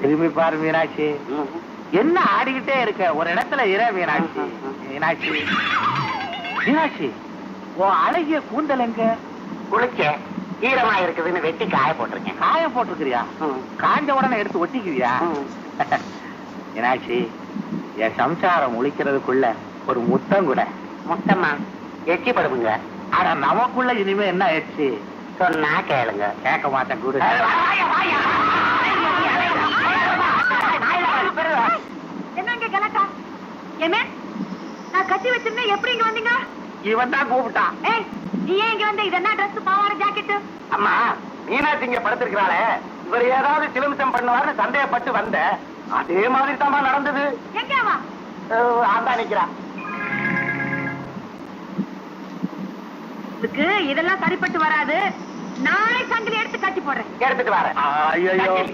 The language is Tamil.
திரும்பி பாரு மீனாட்சி. என்ன ஆடிக்கிட்டே இருக்க? ஒரு இடத்துல இர மீனாட்சி. மீனாட்சி. மீனாட்சி உன் அழகிய கூந்தல் எங்க? குளிச்ச ஈரமா இருக்குதுன்னு வெட்டி காய போட்டிருக்கேன். காய போட்டிருக்கிறியா? காஞ்ச உடனே எடுத்து ஒட்டிக்குவியா மீனாட்சி என் சம்சாரம் முழிக்கிறதுக்குள்ள ஒரு முத்தம் கூட. முத்தம்மா எச்சி படுமுங்க ஆனா நமக்குள்ள இனிமே என்ன ஆயிடுச்சு சொன்னா கேளுங்க. கேட்க மாட்டேன் கூட ஏமே நான் கட்டி வச்சிருந்தேன் எப்படி இங்க வந்தீங்க? இவன் தான் கூப்பிட்டான். ஏய் நீ ஏன் இங்க வந்த? இது என்ன ட்ரெஸ் பாவாடை ஜாக்கெட் அம்மா மீனாட்சி இங்க படுத்திருக்கிறாளே. இவர் ஏதாவது சிலுமிசம் பண்ணுவார்னு சந்தேகப்பட்டு வந்த. அதே மாதிரி தாமா நடந்தது எங்க வா அதான் நிக்கிறா இதுக்கு இதெல்லாம் சரிப்பட்டு வராது. நாளை சங்கிலி எடுத்து கட்டி போடுறேன். எடுத்துட்டு வரேன்.